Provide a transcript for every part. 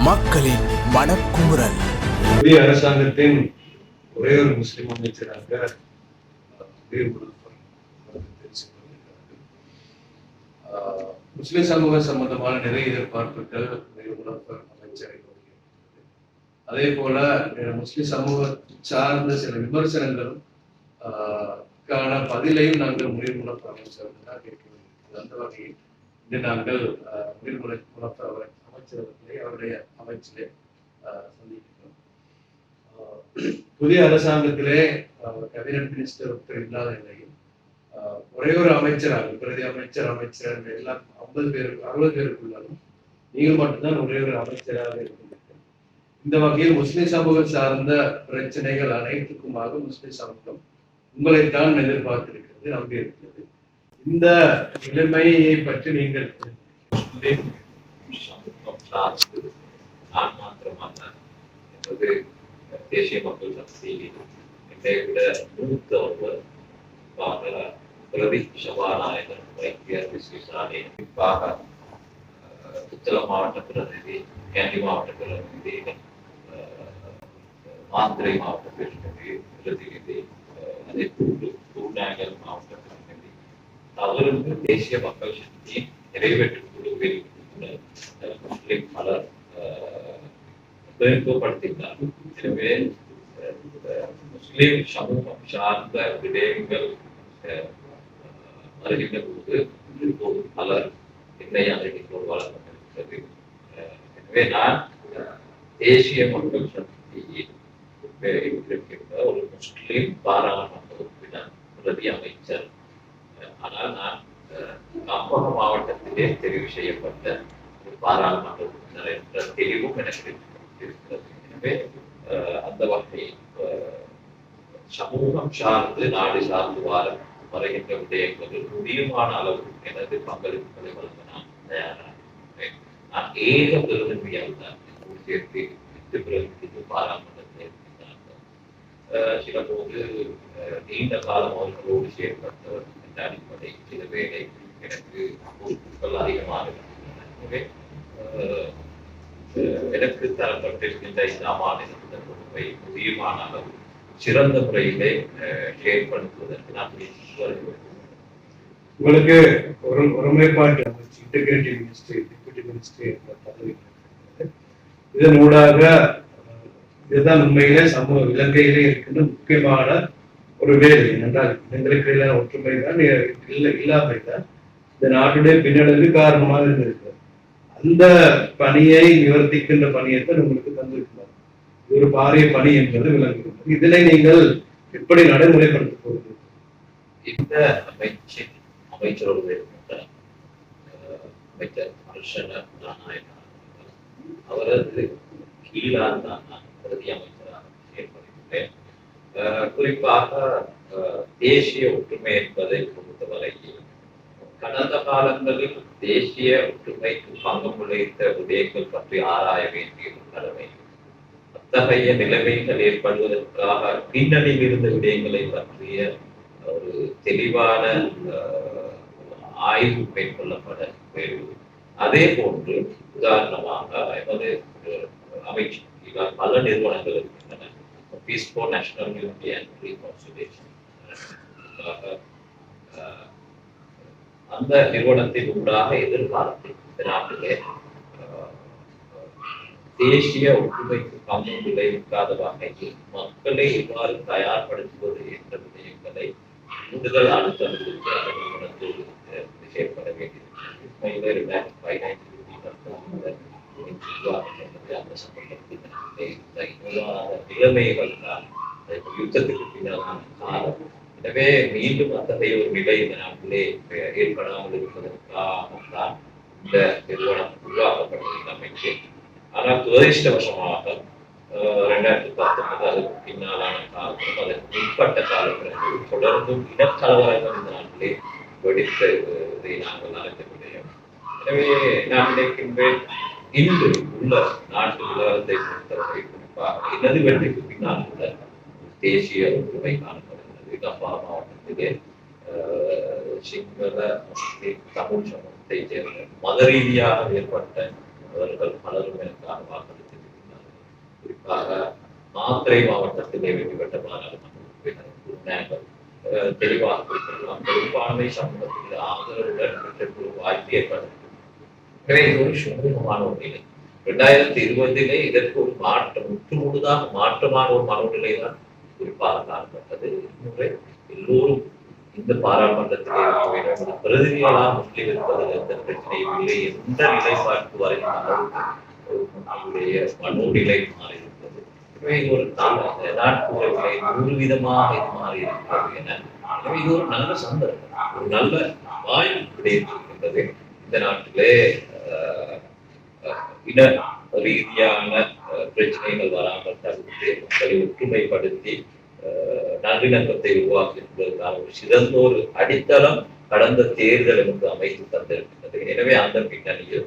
மக்களின் மனக்குமுறல். இந்திய அரசாங்கத்தின் ஒரே ஒரு முஸ்லிம் அமைச்சராக முஸ்லிம் சமூக சம்பந்தமான நிறைய எதிர்பார்ப்புகள் பீர் அமைச்சரை அதே போல முஸ்லிம் சமூக சார்ந்த சில விமர்சனங்களும் ஆஹ் பதிலையும் நாங்கள் முனீர் அமைச்சர் தான் கேட்க வேண்டியிருக்கிறது. அந்த வகையில் இன்று நாங்கள் அஹ், முனீர் முன- அமைச்சர் அவர்களை அவருடைய அமைச்சிலே சந்திக்கிறோம். புதிய அரசாங்கத்திலே கேபினட் மினிஸ்டர் ஒருத்தர் இல்லாத நிலையில் ஒரே ஒரு அமைச்சராக பிரதி அமைச்சர் அமைச்சர் எல்லாம் ஐம்பது பேருக்கு அறுபது பேருக்குள்ளாலும் நீங்கள் மட்டும்தான் ஒரே ஒரு அமைச்சராக இருக்கிறீர்கள் இந்த வகையில் முஸ்லிம் சமூகம் சார்ந்த பிரச்சனைகள் அனைத்துக்குமாக முஸ்லிம் சமூகம் உங்களைத்தான் எதிர்பார்த்திருக்கிறது நம்பி இருக்கிறது இந்த நிலைமையை பற்றி நீங்கள் சமூகம் சார்ந்து நான் மாத்திரமல்ல என்பது தேசிய மக்கள் சக்தியில் என்னை விட மூத்த ஒருவர் குறிப்பாக பிரதி சபாநாயகர் வைத்தியர் விஸ்வசாலை குறிப்பாக அஹ், மாவட்ட பிரதிநிதி கேண்டி மாவட்ட பிரதிநிதி மாந்திரை மாவட்ட பிரதிநிதி பிரதிநிதி அதே போன்று பூர்ணாங்கல் மாவட்ட பிரதிநிதி. அவருக்கு தேசிய மக்கள் சக்தி நிறைவேற்றும் குழுவில் உள்ள, அஹ், முஸ்லிம் பலர் அஹ், பிரயோகப்படுத்தினார் எனவே முஸ்லிம் சமூகம் சார்ந்த விடயங்கள் அஹ், வருகின்ற போது இப்போது பலர் என்னை அழைக்கின்ற வழங்கப்படுகிறது அஹ், எனவே நான் அஹ், தேசிய மக்கள் சக்தியில் இருக்கின்ற ஒரு முஸ்லிம் பாராளுமன்ற உறுப்பினர் பிரதி அமைச்சர். ஆனால் நான் அஹ், கம்பக மாவட்டத்திலே தெரிவு செய்யப்பட்ட ஒரு பாராளுமன்ற உறுப்பினர் என்ற தெரிவும் எனக்கு இருக்கிறது எனவே அந்த வகையில் சமூகம் சார்ந்து நாடு சார்ந்து வார வருகின்ற விடயங்களில் முடியுமான அளவு எனது பங்களிப்புகளை வழங்க நான் தயாராக இருக்கிறேன். நான் ஏக பெருமையால் தான் சேர்த்து எட்டு பிரதிநிதிகள் பாராளுமன்றத்தில் சில போது நீண்ட காலம் அவர்களோடு செயல்பட்டவர் என்ற அடிப்படை சில வேலை எனக்கு பொறுப்புகள் அதிகமாக இருக்கின்றன எனவே எனக்கு தரப்பட்டிருக்கின்ற இந்த மாநிலத்தின் பொறுப்பை முடியுமான அளவு சிறந்த முறையிலே அஹ், செயல்படுத்துவதற்கு நான் முயற்சி உங்களுக்கு ஒரு ஒருமைப்பாட்டு அமைச்சு இன்டெகிரிட்டி மினிஸ்ட்ரி டெபுட்டி மினிஸ்ட்ரி என்ற பதவி இதன் ஊடாக இதுதான் உண்மையிலே சமூக இலங்கையிலே இருக்கின்ற முக்கியமான ஒரு வேலை. என்றால் எங்களுக்கு இடையிலான ஒற்றுமை தான் இல்லை இல்லாமை தான். இந்த நாட்டுடைய பின்னடைவு காரணமாக இருந்திருக்கிறது. அந்த பணியை நிவர்த்திக்கின்ற பணியை உங்களுக்கு தந்திருக்கிறார் இது ஒரு பாரிய பணி என்பது விளங்குகிறது. இதனை நீங்கள் எப்படி நடைமுறைப்படுத்த போகிறது இந்த அமைச்சின் அமைச்சரோடு அமைச்சர் ஹர்ஷன நாராயணன் அவரது கீழால் தான் நான் பிரதி அமைச்சராக செயல்படுகின்றேன் குறிப்பாக அஹ், தேசிய ஒற்றுமை என்பதை பொறுத்தவரையில் கடந்த காலங்களில் தேசிய ஒற்றுமைக்கு பங்கம் விளைவித்த விடயங்கள் பற்றி ஆராய வேண்டியது கடமை. அத்தகைய நிலைமைகள் ஏற்படுவதற்காக பின்னணியில் இருந்த விடயங்களை பற்றிய ஒரு தெளிவான ஆய்வு மேற்கொள்ளப்பட வேண்டும். அதே போன்று உதாரணமாக எமது பல நிறுவனங்கள் இருக்கின்றன. பீஸ்போ நேஷனல் யூனிட்டி அண்ட் அந்த நிறுவனத்தின் ஊடாக எதிர்காலத்தில் இந்த நாட்டிலே தேசிய ஒற்றுமைக்கு பங்கு விளைவிக்காத வகையில் மக்களை எவ்வாறு தயார்படுத்துவது என்ற விஷயங்களை கூடுதல் அழுத்தம் கொடுத்து அந்த நிறுவனத்தில் செயல்பட வேண்டியிருக்கிறது. உண்மையிலே பதினைந்து அந்த சம்பந்தப்பட்ட நிலைமைகள் தான் யுத்தத்துக்கு பின்னால் காலம் எனவே மீண்டும் அத்தகைய ஒரு நிலை இந்த நாட்டிலே ஏற்படாமல் இருப்பதற்காக தான் இந்த நிறுவனம் உருவாக்கப்பட்டது அமைச்சு ஆனால் துரதிருஷ்டவசமாக ரெண்டாயிரத்தி பத்தொன்பது அதற்கு பின்னாலான காலத்திலும் அதற்கு முற்பட்ட காலங்களில் தொடர்ந்தும் இனக்கலவரங்கள் இந்த நாட்டிலே வெடித்ததை நாங்கள் அறிந்த விடயம் எனவே நான் நினைக்கின்றேன் இன்று உள்ள நாட்டு நிலவரத்தை பொறுத்தவரை குறிப்பாக எனது வெற்றிக்கு பின்னால் உள்ள தேசிய ஒற்றுமை காணப்படுகிறது கம்பா மாவட்டத்திலே சிங்கள முஸ்லிம் தமிழ் சமூகத்தை சேர்ந்த மத ரீதியாக ஏற்பட்ட அவர்கள் பலரும் எனக்காக வாக்களித்திருக்கிறார்கள் குறிப்பாக மாத்திரை மாவட்டத்திலே வெளிப்பட்ட பெற்ற பாராளுமன்ற உறுப்பினர் தெளிவாக குறிப்பிடலாம். பெரும்பான்மை சமூகத்தில் ஆதரவுடன் பெற்ற வாய்ப்பு ஏற்படும் இது ஒரு சுமூகமான ஒரு நிலை. இரண்டாயிரத்தி இருபதிலே இதற்கு ஒரு மாற்றம் முற்று முழுதாக மாற்றமான ஒரு மனநிலை தான் குறிப்பாக காணப்பட்டது இம்முறை எல்லோரும் இந்த பாராளுமன்றத்திலே பிரதிநிதிகளாக முஸ்லிம் இருப்பதில் எந்த பிரச்சனையும் இல்லை. எந்த நிலைப்பாட்டு வரைக்கும் நம்முடைய மனோநிலை மாறி இருந்தது எனவே இது ஒரு நல்ல நாட்குறவில்லை ஒரு விதமாக இது மாறி இருக்கிறது என எனவே இது ஒரு நல்ல சந்தர்ப்பம். ஒரு நல்ல வாய்ப்பு கிடைத்திருக்கின்றது. இந்த நாட்டிலே இட ரீதியான பிரச்சனைகள் வராமல் தடுத்து மக்களை ஒற்றுமைப்படுத்தி அஹ், நல்லிணக்கத்தை உருவாக்குவதற்கான ஒரு சிறந்த ஒரு அடித்தளம் கடந்த தேர்தல் எனக்கு அமைத்து தந்திருக்கின்றது. எனவே அந்த பின்னணியில்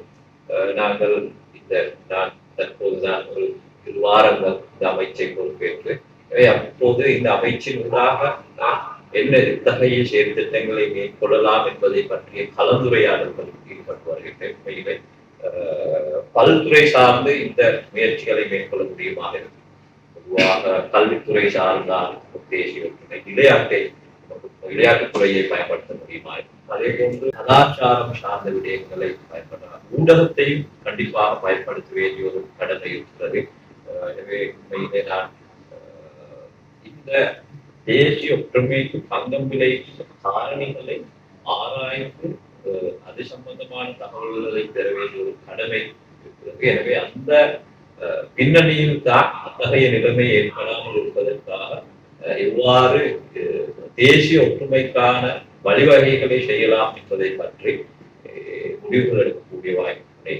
நாங்கள் இந்த நான் தற்போதுதான் ஒரு இரு வாரங்கள் இந்த அமைச்சை பொறுப்பேற்று எனவே அப்போது இந்த அமைச்சின் ஊடாக நான் என்ன எத்தகைய செயற்திட்டங்களை மேற்கொள்ளலாம் என்பதை பற்றிய கலந்துரையாடல்களில் ஈடுபட்டு வருகின்றேன். உண்மையிலே பல்துறை சார்ந்து இந்த முயற்சிகளை மேற்கொள்ள முடியுமாக இருக்கு பொதுவாக கல்வித்துறை சார்ந்தால் தேசிய ஒற்றுமை விளையாட்டை விளையாட்டுத்துறையை பயன்படுத்த முடியுமா அதே போன்று கலாச்சாரம் சார்ந்த விடயங்களை பயன்படுத்தலாம் ஊடகத்தையும் கண்டிப்பாக பயன்படுத்த வேண்டிய ஒரு கடமை இருக்கிறது. எனவே உண்மையிலே நான் இந்த தேசிய ஒற்றுமைக்கு பங்கம் விளைவித்த காரணிகளை ஆராய்ந்து அது சம்பந்தமான தகவல்களை பெற வேண்டிய ஒரு கடமை இருக்கிறது. எனவே அந்த அஹ், பின்னணியில் தான் அத்தகைய நிலைமை ஏற்படாமல் இருப்பதற்காக அஹ், எவ்வாறு தேசிய ஒற்றுமைக்கான வழிவகைகளை செய்யலாம் என்பதை பற்றி முடிவுகள் எடுக்கக்கூடிய வாய்ப்புகளை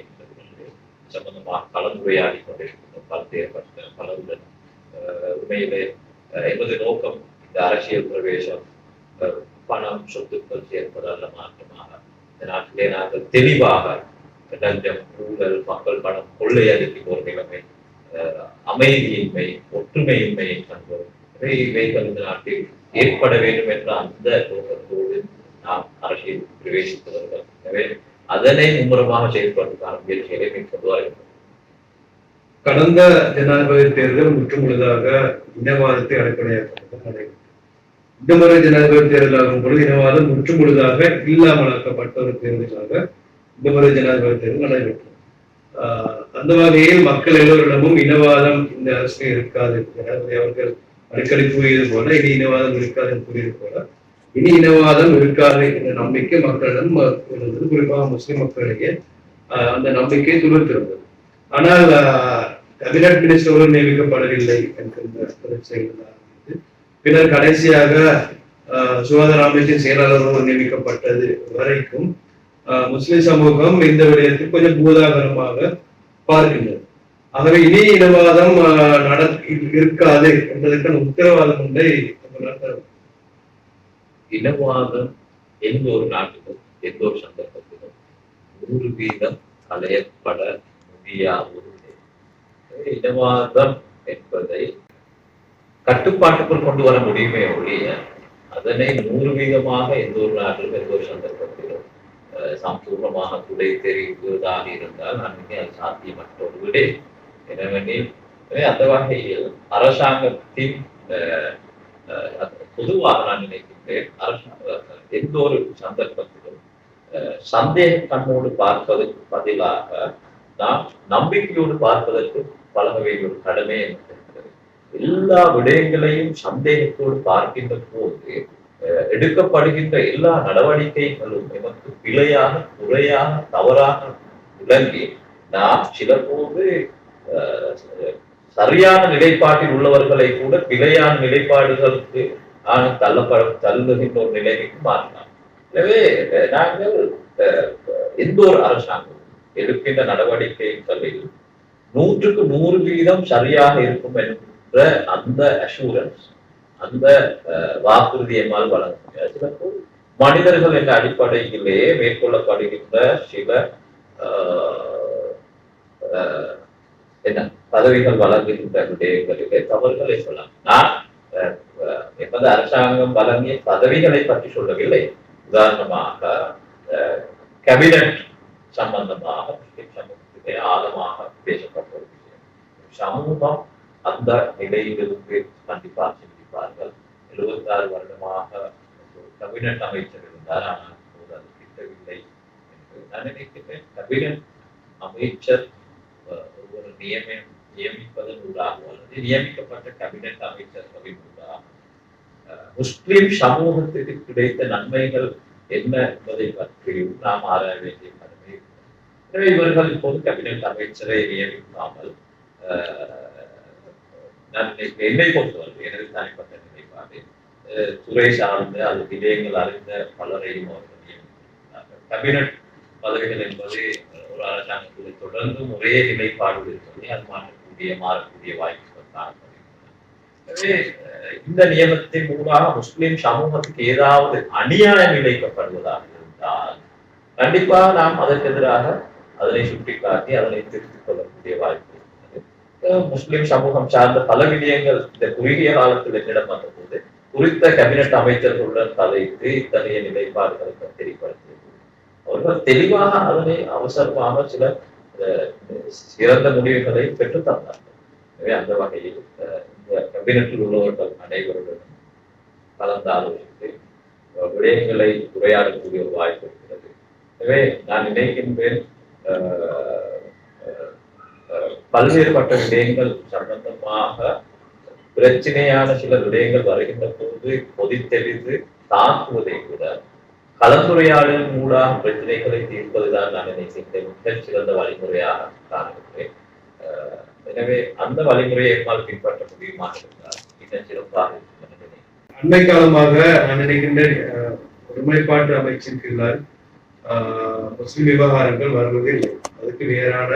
சம்பந்தமாக கலந்துரையாடி கொண்டிருக்கின்ற பல்வேறு பலருடன் அஹ், உண்மையிலே அஹ், எமது நோக்கம் இந்த அரசியல் பிரவேசம் அஹ், பணம் சொத்துக்கள் சேர்ப்பதல்ல மாற்றமாக இந்த நாட்டிலே நாங்கள் தெளிவாக லஞ்சம் ஊழல் மக்கள் பணம் கொள்ளையடிக்கு ஒரு நிலைமை அஹ், அமைதியின்மை ஒற்றுமையின்மையை கண்டோம் இவைகள் இந்த நாட்டில் ஏற்பட வேண்டும் என்ற அந்த நோக்கத்தோடு நாம் அரசியல் பிரவேசித்தவர்கள் எனவே அதனை மும்முரமாக செயல்படுவதற்கான முயற்சிகளை மேற்கொண்டு வருகிறோம் கடந்த ஜனாதிபதி தேர்தல் முற்றுமுழுதாக இனவாதத்தை அடிப்படையாக கொண்டது இந்த முறை ஜனாதிபதி தேர்தல் ஆகும் பொழுது இனவாதம் முற்றுமுழுதாக இல்லாமலாக்கப்பட்ட ஒரு தேர்தலாக இந்த முறை ஜனாதிபதி தேர்தல் நடைபெற்றது. ஆஹ் அந்த வகையில் மக்கள் எல்லோரிடமும் இனவாதம் இந்த அரசு இருக்காது ஜனாதிபதி அவர்கள் அடிக்கடி கூறியது போல இனி இனவாதம் இருக்காது என்று கூறியது போல இனி இனவாதம் இருக்காது என்ற நம்பிக்கை மக்களிடம் இருந்தது. குறிப்பாக முஸ்லிம் மக்களிடையே ஆஹ் அந்த நம்பிக்கை துளிர்த்திருந்தது. ஆனால் கபினட் மினிஸ்டர் நியமிக்கப்படவில்லை என்கின்ற பிரச்சனைகள் பின்னர் கடைசியாக ஆஹ், சுகாதார அமைச்சின் செயலாளர் நியமிக்கப்பட்டது வரைக்கும் ஆஹ், முஸ்லிம் சமூகம் இந்த விடயத்தில் கொஞ்சம் பூதாகரமாக பார்க்கின்றது. ஆகவே இனி இனவாதம் நட இருக்காது என்பதற்கான உத்தரவாதம் ஒன்றை இனவாதம் எந்த ஒரு நாட்டிலும் எந்த ஒரு சந்தர்ப்பத்திலும் ஒரு வீதம் களையப்பட முடியாது இனவாதம் என்பதை கட்டுப்பாட்டுக்குள் கொண்டு வர முடியுமே ஒழிய அதனை நூறு வீதமாக எந்த ஒரு நாட்டிலும் எந்த ஒரு சந்தர்ப்பத்திலும் அஹ், சம்பூர்ணமாக துடை தெரிவதாக இருந்தால் நான் அது சாத்தியமற்ற ஒரு விடை எனவெனில் எனவே அந்த வகையில் அரசாங்கத்தின் அஹ், அஹ், பொதுவாக நான் நினைக்கின்றேன் அரசாங்க எந்த ஒரு சந்தர்ப்பத்திலும் அஹ், சந்தேக கண்ணோடு பார்ப்பதற்கு பதிலாக நாம் நம்பிக்கையோடு பார்ப்பதற்கு பழக வேண்டிய ஒரு கடமை என்று எல்லா விடயங்களையும் சந்தேகத்தோடு பார்க்கின்ற போது எடுக்கப்படுகின்ற எல்லா நடவடிக்கைகளும் எமக்கு பிழையாக குறையாக தவறாக விளங்கி நாம் சில போது சரியான நிலைப்பாட்டில் உள்ளவர்களை கூட பிழையான நிலைப்பாடுகளுக்கு ஆன தள்ளப்பட தள்ளுகின்ற ஒரு நிலைமைக்கு மாறலாம் எனவே நாங்கள் அஹ், எந்த ஒரு அரசாங்கம் எடுக்கின்ற நடவடிக்கைகளில் நூற்றுக்கு நூறு வீதம் சரியாக இருக்கும் என்று அந்த அஷூரன்ஸ் அந்த அஹ், வாக்குறுதி வழங்க முடியாது மனிதர்கள் என்ற அடிப்படையிலேயே மேற்கொள்ளப்படுகின்ற சில ஆஹ், ஆஹ், என்ன பதவிகள் வழங்குகின்ற விடயங்களிலே தவறுகள் ஏற்படலாம் நான் அஹ், எமது அரசாங்கம் வழங்கிய பதவிகளை பற்றி சொல்லவில்லை. உதாரணமாக கேபினட் சம்பந்தமாக ஆழமாக சமூகத்திலே ஆதரவு சமூகம் அந்த நிலையிலிருந்து கண்டிப்பாக சிந்திப்பார்கள் எழுபத்தாறு வருடமாக கபினட் அமைச்சர் இருந்தார். ஆனால் அப்போது அது கிட்டவில்லை என்று நான் நினைக்கிறேன். கபினட் அமைச்சர் ஒரு ஒருவர் நியமிப்பதன் ஊடாக அல்லது நியமிக்கப்பட்ட கபினட் அமைச்சர்களின் ஊடாக அஹ், முஸ்லிம் சமூகத்திற்கு கிடைத்த நன்மைகள் என்ன என்பதை பற்றியும் நாம் ஆராய வேண்டிய கடமை எனவே இவர்கள் இப்போது கபினட் அமைச்சரை நியமிக்காமல் நான் என்னை பொறுத்தவரை எனது தனிப்பட்ட நிலைப்பாடு. அஹ், துறை சார்ந்த அது விடயங்கள் அறிந்த பலரையும் அவர்களையும் கபினட் பதவிகள் என்பது ஒரு அரசாங்கத்தில் தொடர்ந்தும் ஒரே நிலைப்பாடு சொல்லி அது மாற்றக்கூடிய மாறக்கூடிய வாய்ப்புகள் எனவே இந்த நியமனத்தின் மூலமாக முஸ்லிம் சமூகத்துக்கு ஏதாவது அநியாயம் இழைக்கப்படுவதாக இருந்தால் கண்டிப்பாக நாம் அதற்கு எதிராக அதனை சுட்டிக்காட்டி அதனை திருத்திக் கொள்ளக்கூடிய வாய்ப்பு முஸ்லிம் சமூகம் சார்ந்த பல விடயங்கள் இந்த குறுகிய காலத்தில் என்னிடம் வந்தபோது குறித்த கேபினட் அமைச்சர்களுடன் தலையிட்டு இத்தகைய நிலைப்பாடுகளை தெளிவுபடுத்தியது அவர்கள் தெளிவாக அதனை அவசரமாக சில சிறந்த முடிவுகளை பெற்றுத்தந்தார்கள் எனவே அந்த வகையில் இந்த கேபினட்டில் உள்ளவர்கள் அனைவருடனும் கலந்து ஆலோசித்து விடயங்களை உரையாடக்கூடிய ஒரு வாய்ப்பு இருக்கிறது. எனவே நான் நினைக்கின்றேன் பல்வேறுபட்ட விடயங்கள் சம்பந்தமாக பிரச்சனையான சில விடயங்கள் வருகின்ற போது பொதித்தெளிந்து தாக்குவதை விட கலந்துரையாடல் மூலம் பிரச்சனைகளை தீர்ப்பதுதான் நான் நினைக்கின்ற மிக சிறந்த வழிமுறையாக காண்கிறேன். அஹ், எனவே அந்த வழிமுறையை என்னால் பின்பற்ற முடியுமா என்றால் இன்னும் சிறப்பாக இருக்கும் என்று நினைக்கிறேன். அண்மை காலமாக நான் நினைக்கின்ற அஹ், ஒருமைப்பாட்டு அமைச்சின் கீழால் ஆஹ், முஸ்லிம் விவகாரங்கள் வருவதில்லை. அதுக்கு நேரான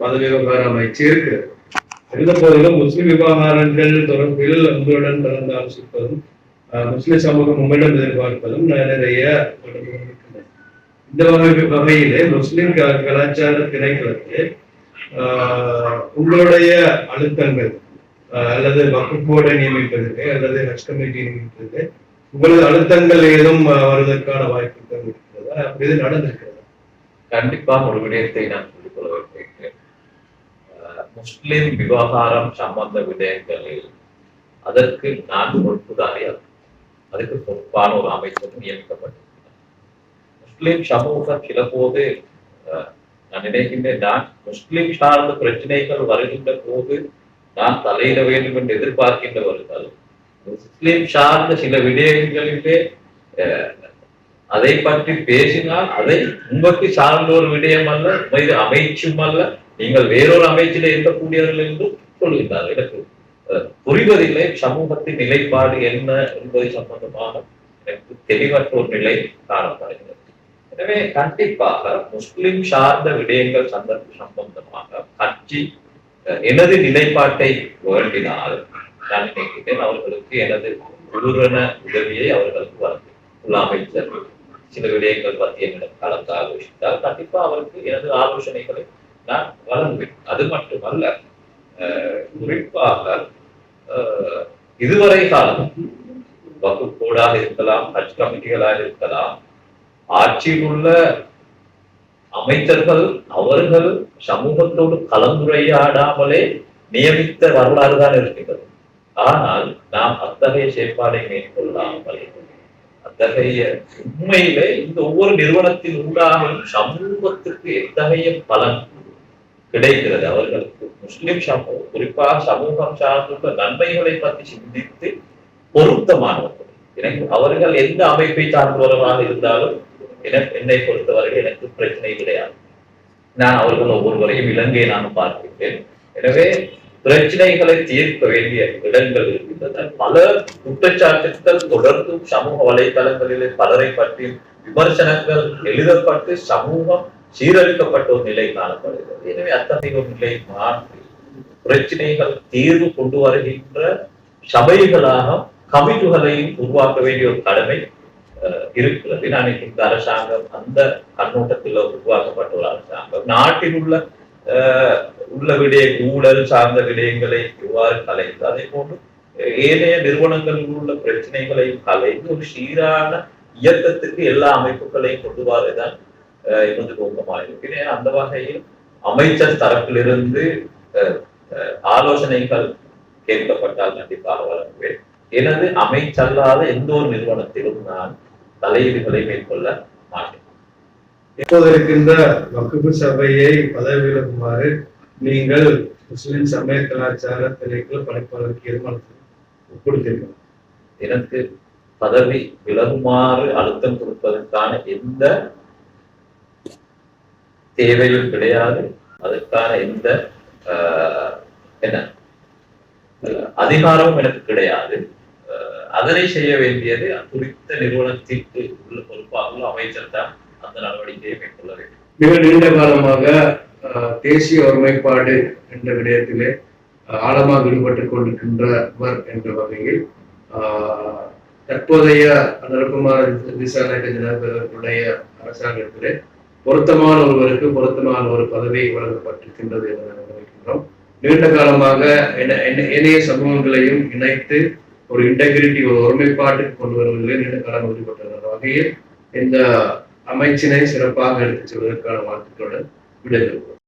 மத விவகாரம் அமைச்சிருக்கு இருந்த போதிலும் முஸ்லிம் விவகாரங்கள் தொடர்பில் உங்களுடன் கலந்து ஆலோசிப்பதும் ஆஹ், முஸ்லிம் சமூகம் உங்களிடம் எதிர்பார்ப்பதும் நிறைய இந்த வகை வகையிலே முஸ்லிம் கலாச்சார திணைக்களத்தில் ஆஹ், உங்களுடைய அழுத்தங்கள் ஆஹ் அல்லது வகுப்பு நியமிப்பதற்கு அல்லது ஹஜ் கமிட்டி நியமிப்பதற்கு உங்களது அழுத்தங்கள் ஏதும் வருவதற்கான வாய்ப்புகள் இருக்கிறதா? அப்படி இது நடந்திருக்கிறதா? கண்டிப்பாக ஒரு விடயத்தை நான் முஸ்லிம் விவகாரம் சம்பந்த விடயங்களில் அதற்கு நான் பொறுப்புதாரி அதுக்கு பொறுப்பான ஒரு அமைச்சரும் நியமிக்கப்பட்டிருக்கிறார் முஸ்லிம் சமூகம் சில போது அஹ், நான் நினைக்கின்றேன் நான் முஸ்லிம் சார்ந்த பிரச்சனைகள் வருகின்ற போது நான் தலையிட வேண்டும் என்று எதிர்பார்க்கின்றவர்கள் முஸ்லிம் சார்ந்த சில விடயங்களிலே அஹ், அதை பற்றி பேசினால் அதை உங்களுக்கு சார்ந்த ஒரு விடயம் அல்ல அமைச்சும் அல்ல நீங்கள் வேறொரு அமைச்சில் இருக்கக்கூடியவர்கள் என்று சொல்கின்றார் எனக்கு புரிவதில்லை. சமூகத்தின் நிலைப்பாடு என்ன என்பது சம்பந்தமாக எனக்கு தெளிவற்ற ஒரு நிலை காணப்படுகிறது. எனவே கண்டிப்பாக முஸ்லிம் சார்ந்த விடயங்கள் சந்தர்ப்ப சம்பந்தமாக கட்சி அஹ், எனது நிலைப்பாட்டை வேண்டினால் நான் நினைக்கிறேன் அவர்களுக்கு எனது குருவன உதவியை அவர்களுக்கு வழங்கும் உள்ள அமைச்சர் சில விடயங்கள் பற்றி என்னிடம் கலந்து ஆலோசித்தால் கண்டிப்பா அவருக்கு எனது ஆலோசனைகளை நான் வழங்குவேன் அது மட்டுமல்ல குறிப்பாக இதுவரை காலம் வகுப்போடாக இருக்கலாம் ஹஜ் கமிட்டிகளாக இருக்கலாம். ஆட்சியில் உள்ள அமைச்சர்கள் அவர்கள் சமூகத்தோடு கலந்துரையாடாமலே நியமித்த வரலாறு தான் இருக்கின்றது. ஆனால் நாம் அத்தகைய செயற்பாடை மேற்கொள்ளாமல் அத்தகைய உண்மையிலே இந்த ஒவ்வொரு நிறுவனத்தின் ஊடாகவும் சமூகத்துக்கு எத்தகைய பலன் கிடைக்கிறது அவர்களுக்கு. முஸ்லிம் சமூகம் குறிப்பாக சமூகம் சார்ந்துள்ள நன்மைகளை பற்றி சிந்தித்து பொருத்தமானவர்கள். எனக்கு அவர்கள் எந்த அமைப்பை சார்ந்தவர்களாக இருந்தாலும் எனக்கு என்னை பொறுத்தவரை எனக்கு பிரச்சனை கிடையாது. நான் அவர்கள் ஒவ்வொருவரையும் இலங்கையை நான் பார்க்கின்றேன். எனவே பிரச்சனைகளை தீர்க்க வேண்டிய இடங்கள் இருக்கின்றன. பல குற்றச்சாட்டுகள் தொடர்ந்தும் சமூக வலைதளங்களிலே பலரை பற்றி விமர்சனங்கள் எழுதப்பட்டு சமூகம் சீரழிக்கப்பட்ட ஒரு நிலை காணப்படுகிறது. எனவே அத்தகைய ஒரு நிலை மாற்றி பிரச்சனைகள் தீர்வு கொண்டு வருகின்ற சபைகளாக கமிட்டுகளையும் உருவாக்க வேண்டிய ஒரு கடமை இருக்கிறது. நான் இந்த அரசாங்கம் அந்த கண்ணோட்டத்தில் உருவாக்கப்பட்ட ஒரு அரசாங்கம். நாட்டில் உள்ள அஹ், உள்ள விடய ஊழல் சார்ந்த விடயங்களை இவ்வாறு கலைந்து அதே போன்று ஏனைய நிறுவனங்களில் உள்ள பிரச்சனைகளையும் கலைந்து ஒரு சீரான இயக்கத்துக்கு எல்லா அமைப்புகளையும் கொண்டு வரதான் எனது நோக்கமாக இருக்கிறேன் அந்த வகையில் அமைச்சர் தரப்பிலிருந்து ஆலோசனைகள் கேட்கப்பட்டால் கண்டிப்பாக வழங்குவேன். எனது அமைச்சல்லாத எந்த ஒரு நிறுவனத்திலும் நான் தலையீடுகளை மேற்கொள்ள மாட்டேன். இப்போது இருக்கின்ற வகுப்பு சபையை பதவி விலகுமாறு நீங்கள் முஸ்லிம் சமய கலாச்சார திணைக்கள பணிப்பாளருக்கு தீர்மானத்தில் கொடுத்தீர்கள் எனக்கு பதவி விலகுமாறு அழுத்தம் கொடுப்பதற்கான எந்த தேவையும் கிடையாது. அதற்கான எந்த ஆஹ், என்ன? அதிகாரமும் எனக்கு கிடையாது. அதனை செய்ய வேண்டியது குறித்த நிறுவனத்திற்கு உள்ள பொறுப்பாகவும் அமைச்சர் தான் அந்த நடவடிக்கையை மேற்கொள்ள வேண்டும். மிக நீண்ட காலமாக தேசிய ஒருமைப்பாடு என்ற விடயத்திலே ஆழமாக ஈடுபட்டுக் கொண்டிருக்கின்றவர் என்ற வகையில் தற்போதைய நிரப்புமார் திசாநாயக ஜனாதிபதிகளுடைய அரசாங்கத்திலே பொருத்தமான ஒருவருக்கு பொருத்தமான ஒரு பதவி வழங்கப்பட்டிருக்கின்றது என்று நினைக்கின்றோம். நீண்ட காலமாக இணைய சமூகங்களையும் இணைத்து ஒரு இன்டெகிரிட்டி ஒரு ஒருமைப்பாட்டுக்கு கொண்டு வருவதிலே நீண்ட காலம் ஈடுபட்டுள்ள வகையில் இந்த அமைச்சினை சிறப்பாக எடுத்துச் செல்வதற்கான வாழ்த்துக்களுடன் விடைபெறுவோம்